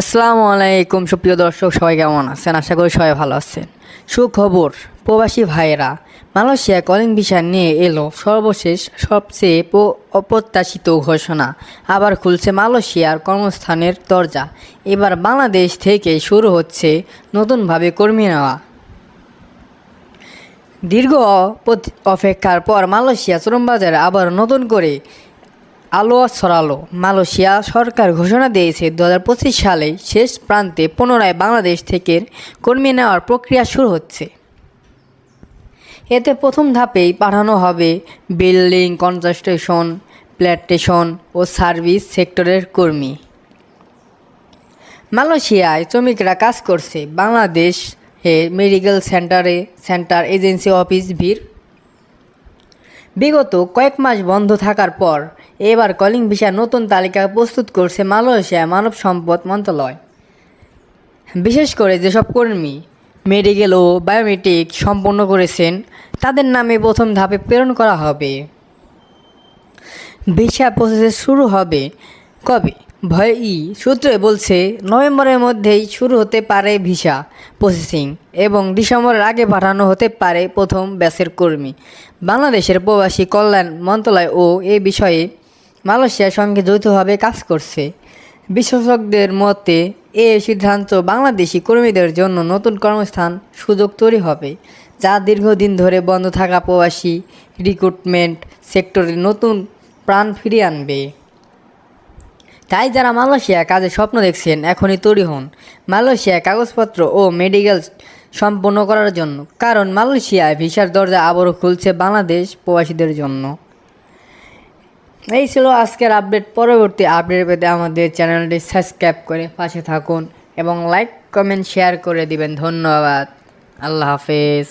আসসালামু আলাইকুম, সুপ্রিয় দর্শক, সবাই কেমন আছেন? আশা করি সবাই ভালো আছেন। সুখবর, প্রবাসী ভাইয়েরা, মালয়েশিয়া কলিং ভিসা নিয়ে এলো সর্বশেষ, সবচেয়ে অপ্রত্যাশিত ঘোষণা। আবার খুলছে মালয়েশিয়ার কর্মস্থানের দরজা। এবার বাংলাদেশ থেকে শুরু হচ্ছে নতুনভাবে কর্মী নেওয়া। দীর্ঘ অপেক্ষার পর মালয়েশিয়া শ্রমবাজারে আবার নতুন করে আলো ছড়ালো মালয়েশিয়া সরকার ঘোষণা দিয়েছে দু হাজার পঁচিশ সালে শেষ প্রান্তে পুনরায় বাংলাদেশ থেকে কর্মী নেওয়ার প্রক্রিয়া শুরু হচ্ছে। এতে প্রথম ধাপেই পাঠানো হবে বিল্ডিং, কনস্ট্রাকশন প্ল্যান্টেশন ও সার্ভিস সেক্টরের কর্মী। মালয়েশিয়ায় শ্রমিকরা কাজ করছে। বাংলাদেশ মেডিকেল সেন্টারে, সেন্টার এজেন্সি অফিস ভিড় বিগত কয়েক মাস বন্ধ থাকার পর এবার কলিং ভিসা নতুন তালিকা প্রস্তুত করছে মালয়েশিয়া মানব সম্পদ মন্ত্রণালয়। বিশেষ করে যেসব কর্মী মেডিকেল ও বায়োমেট্রিক সম্পন্ন করেছেন, তাদের নামে প্রথম ধাপে প্রেরণ করা হবে। ভিসা প্রসেস শুরু হবে কবে? ভয় ই সূত্রে বলছে, নভেম্বরের মধ্যেই শুরু হতে পারে ভিসা প্রসেসিং এবং ডিসেম্বরের আগে পাঠানো হতে পারে প্রথম ব্যাচের কর্মী। বাংলাদেশের প্রবাসী কল্যাণ মন্ত্রণালয় ও এ বিষয়ে মালয়েশিয়ার সঙ্গে যৌথভাবে কাজ করছে। বিশেষজ্ঞদের মতে, এ সিদ্ধান্ত বাংলাদেশি কর্মীদের জন্য নতুন কর্মস্থান সুযোগ তৈরি হবে, যা দীর্ঘদিন ধরে বন্ধ থাকা প্রবাসী রিক্রুটমেন্ট সেক্টরে নতুন প্রাণ ফিরিয়ে আনবে। তাই যারা মালয়েশিয়া কাজে স্বপ্ন দেখছেন, এখনই তৈরি হন। মালয়েশিয়া কাগজপত্র ও মেডিকেল সম্পন্ন করার জন্য, কারণ মালয়েশিয়ায় ভিসার দরজা আবারও খুলছে বাংলাদেশ প্রবাসীদের জন্য। এই ছিল আজকের আপডেট। পরবর্তী আপডেট পেতে আমাদের চ্যানেলটি সাবস্ক্রাইব করে পাশে থাকুন এবং লাইক, কমেন্ট, শেয়ার করে দিবেন। ধন্যবাদ। আল্লাহ হাফেজ।